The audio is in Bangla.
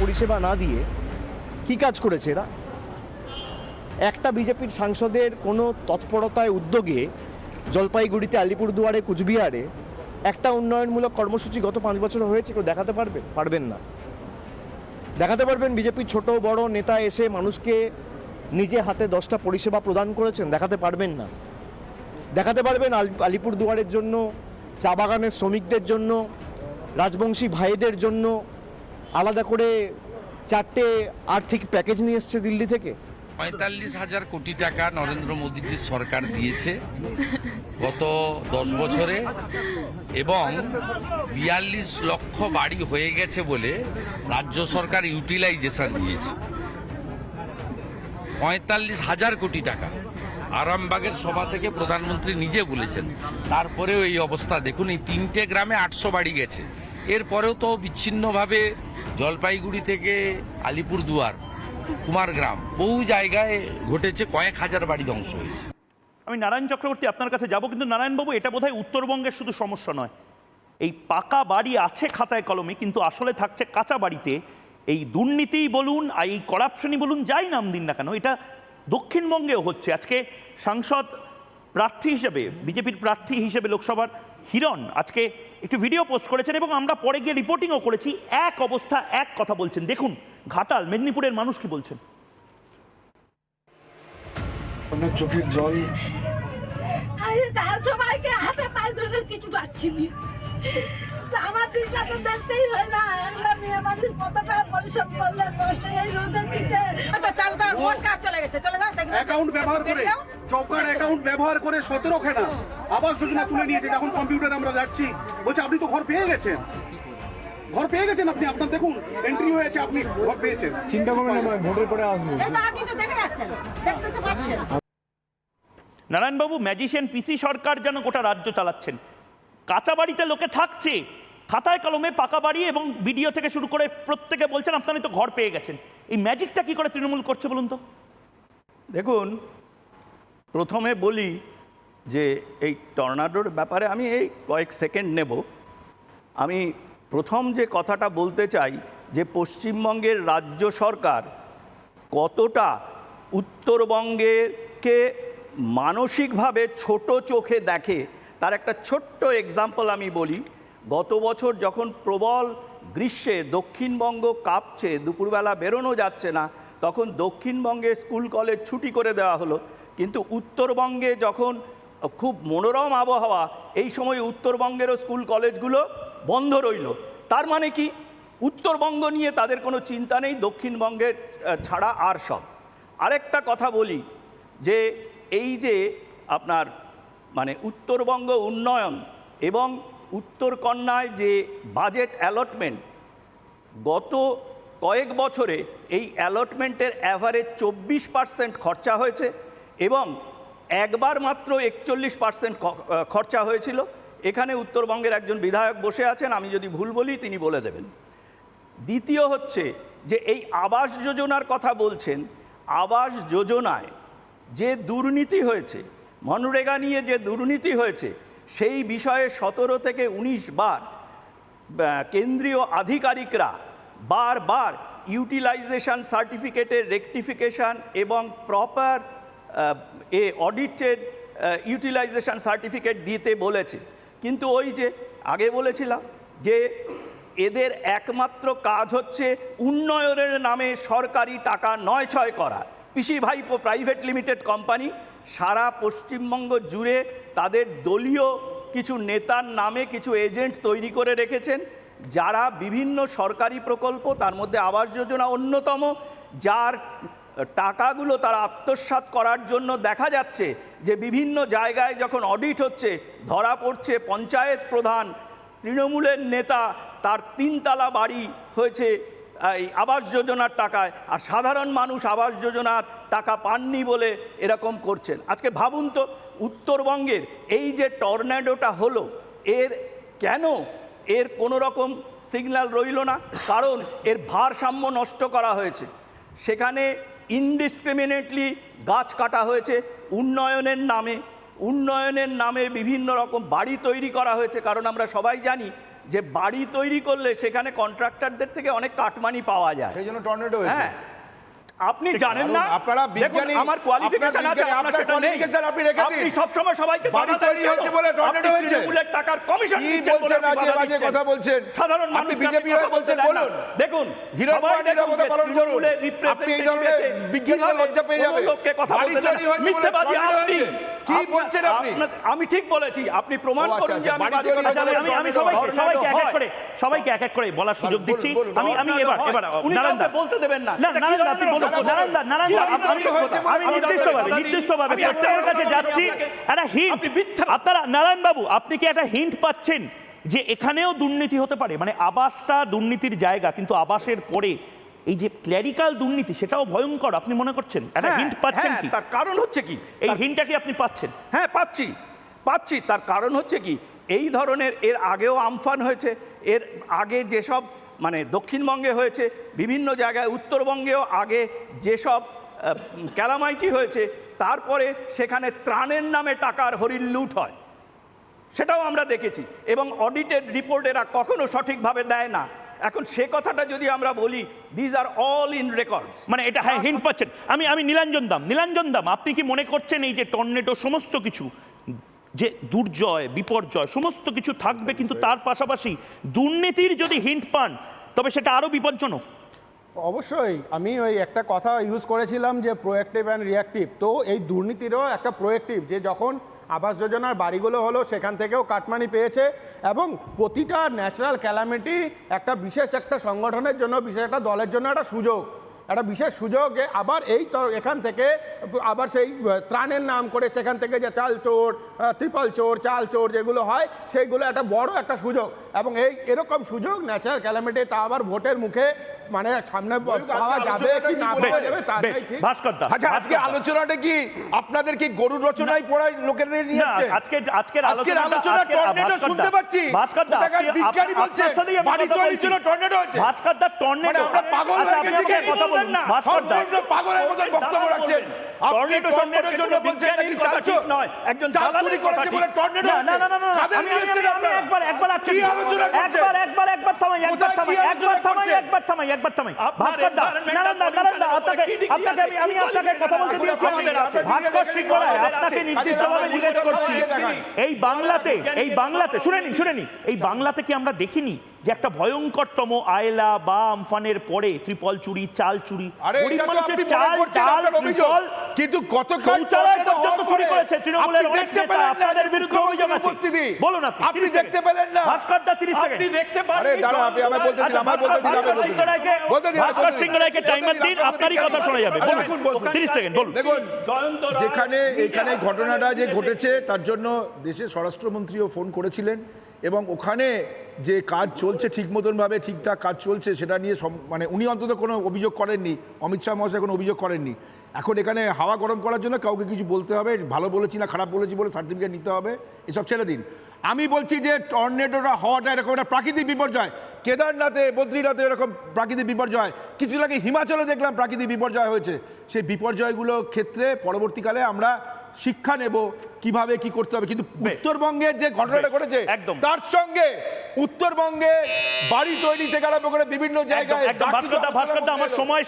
পরিষেবা না দিয়ে কি কাজ করেছে এরা? একটা বিজেপির সাংসদের কোনো তৎপরতায় উদ্যোগে জলপাইগুড়িতে, আলিপুরদুয়ারে, কুচবিহারে একটা উন্নয়নমূলক কর্মসূচি গত পাঁচ বছর হয়েছে, কেউ দেখাতে পারবে? পারবেন না। দেখাতে পারবেন বিজেপির ছোট, বড় নেতা এসে মানুষকে নিজে হাতে দশটা পরিষেবা প্রদান করেছেন, দেখাতে পারবেন না। দেখাতে পারবেন আলি- আলিপুরদুয়ারের জন্য, চা বাগানের শ্রমিকদের জন্য, রাজবংশী ভাইদের জন্য আলাদা করে চারটে আর্থিক প্যাকেজ নিয়ে এসছে দিল্লি থেকে? পঁয়তাল্লিশ হাজার কোটি টাকা নরেন্দ্র মোদীজির সরকার দিয়েছে গত দশ বছরে এবং বিয়াল্লিশ লক্ষ বাড়ি হয়ে গেছে বলে রাজ্য সরকার ইউটিলাইজেশন দিয়েছে। পঁয়তাল্লিশ হাজার কোটি টাকা। আরামবাগের সভা থেকে প্রধানমন্ত্রী নিজে বলেছেন, তারপরেও এই অবস্থা, দেখুন এই তিনটে গ্রামে আটশো বাড়ি গেছে। এরপরেও তো বিচ্ছিন্নভাবে জলপাইগুড়ি থেকে আলিপুরদুয়ার কুমারগ্রাম বহু জায়গায় ঘটেছে কয়েক হাজার বাড়ি ধ্বংস হয়েছে। আমি নারায়ণ চক্রবর্তী আপনার কাছে যাব, কিন্তু নারায়ণবাবু, এটা বোধহয় উত্তরবঙ্গের শুধু সমস্যা নয়। এই পাকা বাড়ি আছে খাতায় কলমে, কিন্তু আসলে থাকছে কাঁচা বাড়িতে। এই দুর্নীতিই বলুন, আর এই করাপশনই বলুন, যাই নাম দিন না কেন, এটা দক্ষিণবঙ্গেও হচ্ছে। আজকে সাংসদ প্রার্থী হিসেবে বিজেপির প্রার্থী হিসেবে লোকসভার হিরণ আজকে একটি ভিডিও পোস্ট করেছেন এবং আমরা পরে গিয়ে রিপোর্টিংও করেছি। এক অবস্থা এক কথা বলছেন। দেখুন ঘাটাল মেদিনীপুরের মানুষ কি বলছেন? আপনার চোখের জল। সবাইকে হাতে পায়ে ধরে কিছু পাচ্ছি আমার দিকটা তো দেখতেই হয় না। এগুলো মেয়ে মানুষ কতটা পরিশ্রম করলে দশটা এই রোদের দিতে। কার্ড চলে গেছে? চলে যাও অ্যাকাউন্ট ব্যবহার করে। চৌকার অ্যাকাউন্ট ব্যবহার করে সতেরো খানা আবাস যোজনা তুলে নিয়েছে। যখন কম্পিউটার আমরা যাচ্ছি। বলছে আপনি তো ঘর পেয়ে গেছেন। ঘর পেয়ে গেছেন আপনি? আপনার দেখুন এন্ট্রি হয়েছে আপনি ঘর পেয়েছেন। চিন্তা করবেন না ভোটের পরে আসব। আপনি তো দেখে যাচ্ছেন দেখতে তো পাচ্ছেন। নারায়ণবাবু ম্যাজিশিয়ান পিসি সরকার যেন গোটা রাজ্য চালাচ্ছেন। কাঁচা বাড়িতে লোকে থাকছে। খাতায় কলমে পাকা বাড়ি এবং ভিডিও থেকে শুরু করে প্রত্যেকে বলছেন আপনারা তো ঘর পেয়ে গেছেন। এই ম্যাজিকটা কি করে তৃণমূল করছে বলুন তো? দেখুন, প্রথমে বলি যে এই টর্নাডোর ব্যাপারে আমি এই কয়েক সেকেন্ড নেব। আমি প্রথম যে কথাটা বলতে চাই যে পশ্চিমবঙ্গের রাজ্য সরকার কতটা উত্তরবঙ্গেকে মানসিকভাবে ছোট চোখে দেখে তার একটা ছোট্ট এক্সাম্পল আমি বলি। গত বছর যখন প্রবল গ্রীষ্মে দক্ষিণবঙ্গ কাঁপছে, দুপুরবেলা বেরোনো যাচ্ছে না, তখন দক্ষিণবঙ্গে স্কুল, কলেজ ছুটি করে দেওয়া হলো। কিন্তু উত্তরবঙ্গে যখন খুব মনোরম আবহাওয়া, এই সময় উত্তরবঙ্গেরও স্কুল, কলেজগুলো বন্ধ রইল। তার মানে কি? উত্তরবঙ্গ নিয়ে তাদের কোনো চিন্তা নেই, দক্ষিণবঙ্গের ছাড়া আর সব। আরেকটা কথা বলি, যে এই যে আপনার মানে উত্তরবঙ্গ উন্নয়ন এবং উত্তরকন্যায় যে বাজেট অ্যালটমেন্ট গত কয়েক বছরে এই অ্যালটমেন্টের অ্যাভারেজ চব্বিশ পার্সেন্ট খরচা হয়েছে এবং একবার মাত্র একচল্লিশ পার্সেন্ট খরচা হয়েছিল। এখানে উত্তরবঙ্গের একজন বিধায়ক বসে আছেন, আমি যদি ভুল বলি তিনি বলে দেবেন। দ্বিতীয় হচ্ছে যে এই আবাস যোজনার কথা বলছেন, আবাস যোজনায় যে দুর্নীতি হয়েছে মনরেগা নিয়ে যে দুর্নীতি হয়েছে, সেই বিষয়ে সতেরো থেকে উনিশ বার কেন্দ্রীয় আধিকারিকরা বারবার ইউটিলাইজেশন সার্টিফিকেটের রেকটিফিকেশন এবং proper a audited utilisation certificate দিতে বলেছে। কিন্তু ওই যে আগে বলেছিলাম যে এদের একমাত্র কাজ হচ্ছে উন্নয়নের নামে সরকারি টাকা নয় ছয় করা। পিসি ভাইপো প্রাইভেট লিমিটেড কোম্পানি সারা পশ্চিমবঙ্গ জুড়ে তাদের দলীয় কিছু নেতার নামে কিছু এজেন্ট তৈরি করে রেখেছেন, যারা বিভিন্ন সরকারি প্রকল্প, তার মধ্যে আবাস যোজনা অন্যতম, যার টাকাগুলো তারা আত্মসাৎ করার জন্য দেখা যাচ্ছে যে বিভিন্ন জায়গায় যখন অডিট হচ্ছে, ধরা পড়ছে পঞ্চায়েত প্রধান, তৃণমূলের নেতা, তার তিনতলা বাড়ি হয়েছে, এই আবাস যোজনার টাকায়, আর সাধারণ মানুষ আবাস যোজনার টাকা পাননি বলে এরকম করছেন। আজকে ভাবুন তো উত্তরবঙ্গের এই যে টর্নেডোটা হলো এর কেন এর কোনো রকম সিগন্যাল রইল না? কারণ এর ভারসাম্য নষ্ট করা হয়েছে। সেখানে ইনডিসক্রিমিনেটলি গাছ কাটা হয়েছে উন্নয়নের নামে। উন্নয়নের নামে বিভিন্ন রকম বাড়ি তৈরি করা হয়েছে। কারণ আমরা সবাই জানি যে বাড়ি তৈরি করলে সেখানে কন্ট্রাক্টরদের থেকে অনেক কাটমানি পাওয়া যায়। সেই জন্য টর্নেডো হ্যাঁ আপনি জানেন না আপনারা বিজ্ঞানী, আমার কোয়ালিফিকেশন আছে আপনারা সেটা নেই কেন আপনি রেখে দিন। আপনি সবসময় সবাইকে বাড়ি বাধা তৈরি হচ্ছে হয়েছে বলে টর্নেডো হয়েছে। তৃণমূলের টাকার কমিশন কি নিচ্ছেন বলে বলছেন, আপনি আজে বাধা বাজে কথা বলছেন? সাধারণ মানুষ বিজেপি কথা বলছেন, বলুন। দেখুন সবাই দেখুন কথা পালন করুন। আপনি এই ধরনের বিজ্ঞানীরা লজ্জা পেয়ে যাবে। লোককে কথা বলতে মিথ্যাবাদী আপনি। কি বলছেন আপনি? আমি ঠিক বলেছি আপনি প্রমাণ আচ্ছা, করুন যে আচ্ছা, আমি। আমি সবাইকে সবাইকে এক এক করে সবাইকে এক এক করে বলার সুযোগ দিচ্ছি। আমি আমি এবার এবার নারায়ণ কাউকে বলতে দেবেন না। না নারায়ণ আপনি বলুন? নারায়ণ নারায়ণ কি আমি আমি নির্দিষ্টভাবে নির্দিষ্টভাবে প্রত্যেকের কাছে যাচ্ছি। একটা হিন্ট আপনারা নারায়ণ বাবু আপনি কি একটা হিন্ট পাচ্ছেন যে এখানেও দুর্নীতি হতে পারে? মানে আবাসটা দুর্নীতির জায়গা কিন্তু আবাসের পরে এই যে ক্ল্যারিক্যাল দুর্নীতি সেটাও ভয়ঙ্কর আপনি মনে করছেন? একটা হ্যাঁ, হিন্ট পাচ্ছেন হ্যাঁ, কি? তার কারণ হচ্ছে কি? এই হিন্টটা কি আপনি পাচ্ছেন? হ্যাঁ পাচ্ছি। পাচ্ছি তার কারণ হচ্ছে কি? এই ধরনের এর আগেও আমফান হয়েছে এর আগে যেসব মানে দক্ষিণবঙ্গে হয়েছে বিভিন্ন জায়গায় উত্তরবঙ্গেও আগে যেসব ক্যালামাইটি হয়েছে তারপরে সেখানে ত্রাণের নামে টাকার হরিণ লুট হয়। সেটাও আমরা দেখেছি এবং অডিটেড রিপোর্ট এরা কখনো সঠিকভাবে দেয় না। এখন সে কথাটা যদি আমরা বলি these are all in records মানে এটা হ্যাঁ হিন্ট পাচ্ছেন। আমি আমি নীলাঞ্জন দাম নীলাঞ্জন দাম আপনি কি মনে করছেন এই যে টর্নেটো সমস্ত কিছু যে দুর্জয় বিপর্যয় সমস্ত কিছু থাকবে কিন্তু তার পাশাপাশি দুর্নীতির যদি হিন্ট পান তবে সেটা আরও বিপজ্জনক। অবশ্যই, আমি ওই একটা কথা ইউজ করেছিলাম যে প্রোয়েক্টিভ অ্যান্ড রিয়াক্টিভ তো এই দুর্নীতিরও একটা প্রোয়েক্টিভ যে যখন আবাস যোজনার বাড়িগুলো হলো, সেখান থেকেও কাটমানি পেয়েছে এবং প্রতিটা ন্যাচারাল ক্যালামিটি একটা বিশেষ একটা সংগঠনের জন্য, বিশেষ একটা দলের জন্য একটা সুযোগ। একটা বিশেষ সুযোগ আবার এই তো এখান থেকে আবার সেই ত্রাণের নাম করে সেখান থেকে যে চাল চোর ত্রিপল চোর চাল চোর যেগুলো হয় সেইগুলো একটা বড় একটা সুযোগ। এবং এই এরকম সুযোগ ন্যাচারাল ক্যালামিটি তা আবার ভোটের মুখে মানে সামনে পাওয়া যাবে কি না পাওয়া যাবে তার ঠিক। ভাস্কর দা আচ্ছা আজকে আলোচনাটা কি আপনাদের কি গরুর রচনায় পড়ায় লোকেদের নিয়ে আসছে? আজকে আজকের আলোচনাটা- আলোচনা টর্নেডো শুনতে পাচ্ছি। ভাস্কর দা, আপনি- বিজ্ঞানী আপ- বলছে আপনার সাথেই আমি বাড়ি তৈরির জন্য টর্নেডো হচ্ছে ভাস্কর দা টর্নেডো মানে আমরা পাগল আচ্ছা হয়ে গেছি কথা বলবেন না? পাগলের মতো বক্তব্য রাখছেন টর্নেডো টর্নেডোর জন্য বিজ্ঞানীর কথা ঠিক নয় একজন দালালের কথা ঠিক। টর্নেডো না না না না না না, কাদের আমি আমি এসছেন আমি- আমি আপনারা? একবার একবার আটকে কি আলোচনা করছেন? একবার একবার একবার থামাই একবার থামাই একবার থামাই একবার থামাই একবার থামাই। ভাস্কর দা environmental নারায়ণ দা নারায়ণ আপনাকে উপরে কি degree আপনাকে আমি আমি আপনাকে কথা বলতে দিয়েছি। আমাদের আছে? ভাস্কর সিং আপনাকে নির্দিষ্টভাবে জিজ্ঞেস করছি। এই বাংলাতে এই বাংলাতে শুনে নিন শুনে নিন এই বাংলাতে কি আমরা দেখিনি যে একটা ভয়ঙ্করতম আয়লা বা আমফানের পরে ত্রিপল চুরি চাল চুরি? গরিব মানুষের চাল চাল ত্রিপল কিন্তু গতকাল শৌচালয় পর্যন্ত চুরি করেছে তৃণমূলের অনেক দেখতে নেতা, আপনাদের বিরুদ্ধে অভিযোগ আছে। উপস্থিতি। বলুন আপনি, আপনি দেখতে পেলেন না। ভাস্কর দা 30 সেকেন্ড। আপনি দেখতে পারেন আরে দাঁড়ান আপনি আমায় বলতে দিন আমায় বলতে দিন আমায় বলতে দিন। বলতে দিন ভাস্কর রায়কে টাইমার দিন আপনারই কথা শোনা যাবে। বলুন বলুন, বলুন। 30 সেকেন্ড বলুন। দেখুন জয়ন্ত রায় যেখানে এখানে ঘটনাটা যে ঘটেছে তার জন্য দেশের স্বরাষ্ট্রমন্ত্রীও ফোন করেছিলেন। এবং ওখানে যে কাজ চলছে ঠিক মতনভাবে ঠিকঠাক কাজ চলছে, সেটা নিয়ে মানে উনি অন্তত কোনো অভিযোগ করেননি। অমিত শাহ মহাশয় কোনো অভিযোগ করেননি। এখন এখানে হাওয়া গরম করার জন্য কাউকে কিছু বলতে হবে, ভালো বলেছি না খারাপ বলেছি বলে সার্টিফিকেট নিতে হবে, এসব ছেড়ে দিন। আমি বলছি যে টর্নেডোটা হওয়াটা এরকম একটা প্রাকৃতিক বিপর্যয়। কেদারনাথে, বদ্রীনাথে এরকম প্রাকৃতিক বিপর্যয়। কিছু আগে হিমাচলে দেখলাম প্রাকৃতিক বিপর্যয় হয়েছে। সেই বিপর্যয়গুলো ক্ষেত্রে পরবর্তীকালে আমরা শিক্ষা নেব কীভাবে কি করতে হবে কিন্তু উত্তরবঙ্গের যে ঘটনাটা ঘটেছে একদম। তার সঙ্গে উত্তরবঙ্গে বাড়ি তৈরি থেকে আরম্ভ করে বিভিন্ন জায়গায় একদম ভাস্কর দা ভাস্কর দা আমার সময়